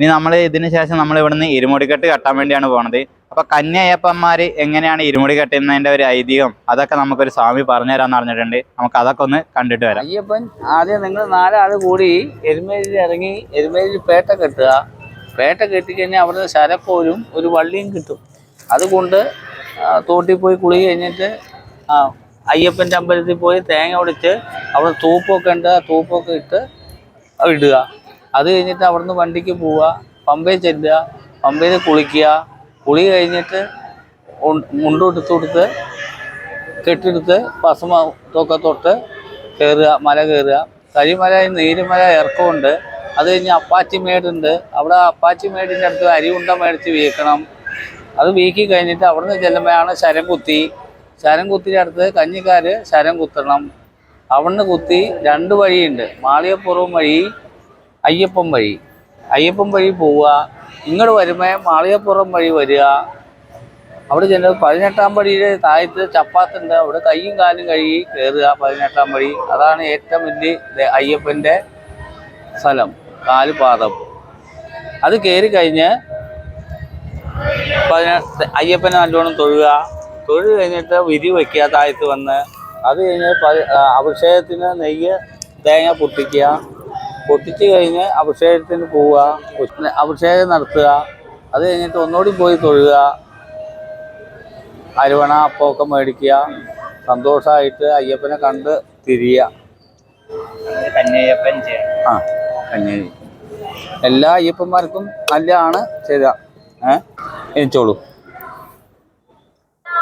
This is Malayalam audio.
ഇനി നമ്മൾ ഇതിന് ശേഷം നമ്മൾ ഇവിടുന്ന് ഇരുമുടിക്കെട്ട് കെട്ടാൻ വേണ്ടിയാണ് പോണത്. അപ്പൊ കന്യയ്യപ്പന്മാര് എങ്ങനെയാണ് ഇരുമുടി കെട്ടുന്നതിന്റെ ഒരു ഐതിഹ്യം? അതൊക്കെ നമുക്കൊരു സ്വാമി പറഞ്ഞു തരാന്ന് പറഞ്ഞിട്ടുണ്ട് നമുക്ക് അതൊക്കെ ഒന്ന് കണ്ടിട്ട് വരാം. അയ്യപ്പൻ ആദ്യം നിങ്ങൾ നാലാൾ കൂടി എരുമേലിൽ ഇറങ്ങി എരുമേലിൽ പേട്ട കെട്ടുക. പേട്ട കെട്ടിക്കഴിഞ്ഞാൽ അവിടുന്ന് ശരക്കോലും ഒരു വള്ളിയും കിട്ടും. അതുകൊണ്ട് തോട്ടിൽ പോയി കുളി കഴിഞ്ഞിട്ട് അയ്യപ്പന്റെ അമ്പലത്തിൽ പോയി തേങ്ങ ഒടിച്ച് അവിടെ തൂപ്പൊക്കെ ഉണ്ട്. ആ തൂപ്പൊക്കെ ഇട്ട് ഇടുക. അത് കഴിഞ്ഞിട്ട് അവിടുന്ന് വണ്ടിക്ക് പോവുക പമ്പയിൽ ചെല്ലുക പമ്പയിൽ കുളിക്കുക കുളി കഴിഞ്ഞിട്ട് മുണ്ടും മുണ്ടെടുത്ത് കൊടുത്ത് കെട്ടെടുത്ത് പസമ തൊക്കെ തൊട്ട് കയറുക മല കയറുക. കരിമല നീരുമല ഇറക്കമുണ്ട്. അത് കഴിഞ്ഞ് അപ്പാച്ചി മേടുണ്ട്. അവിടെ അപ്പാച്ചി മേടിന്റെ അടുത്ത് അരിയുണ്ട മേടിച്ച് വീക്കണം അത് വീക്കി കഴിഞ്ഞിട്ട് അവിടുന്ന് ചെല്ലുമ്പോഴാണ് ശരം കുത്തി. ശരം കുത്തിന്റെ അടുത്ത് കഞ്ഞിക്കാർ ശരം കുത്തണം. അവിടുന്ന് കുത്തി രണ്ട് വഴിയുണ്ട്. മാളികപ്പുറം വഴി അയ്യപ്പൻ വഴി. അയ്യപ്പം വഴി പോവുക ഇങ്ങോട്ട് വരുമ്പോൾ മാളികപ്പുറം വഴി വരിക. അവിടെ ചെന്ന് പതിനെട്ടാം പടിയുടെ താഴത്ത് ചപ്പാത്തുണ്ട് അവിടെ കൈയും കാലും കഴുകി കയറുക പതിനെട്ടാം പടി. അതാണ് ഏറ്റവും വലിയ അയ്യപ്പന്റെ സ്ഥലം കാൽ പാദം. അത് കയറി കഴിഞ്ഞ് പതിനെട്ട് അയ്യപ്പനെ നല്ലോണം തൊഴുക. തൊഴു കഴിഞ്ഞിട്ട് വിരി വയ്ക്കുക താഴത്ത് വന്ന്. അത് കഴിഞ്ഞ് അഭിഷേകത്തിന് നെയ്യ് തേങ്ങ പൊട്ടിക്കുക. പൊട്ടിച്ച് കഴിഞ്ഞ് അഭിഷേകത്തിന് പോവുക അഭിഷേകം നടത്തുക അത് കഴിഞ്ഞിട്ട് ഒന്നുകൂടി പോയി തൊഴുക അരുവണ അപ്പമൊക്കെ മേടിക്കുക സന്തോഷമായിട്ട് അയ്യപ്പനെ കണ്ട് തിരിയുക. ആ കഞ്ഞേരി എല്ലാ അയ്യപ്പന്മാർക്കും നല്ലതാണ് ചെയ്ത. ഏ? എനിച്ചോളൂ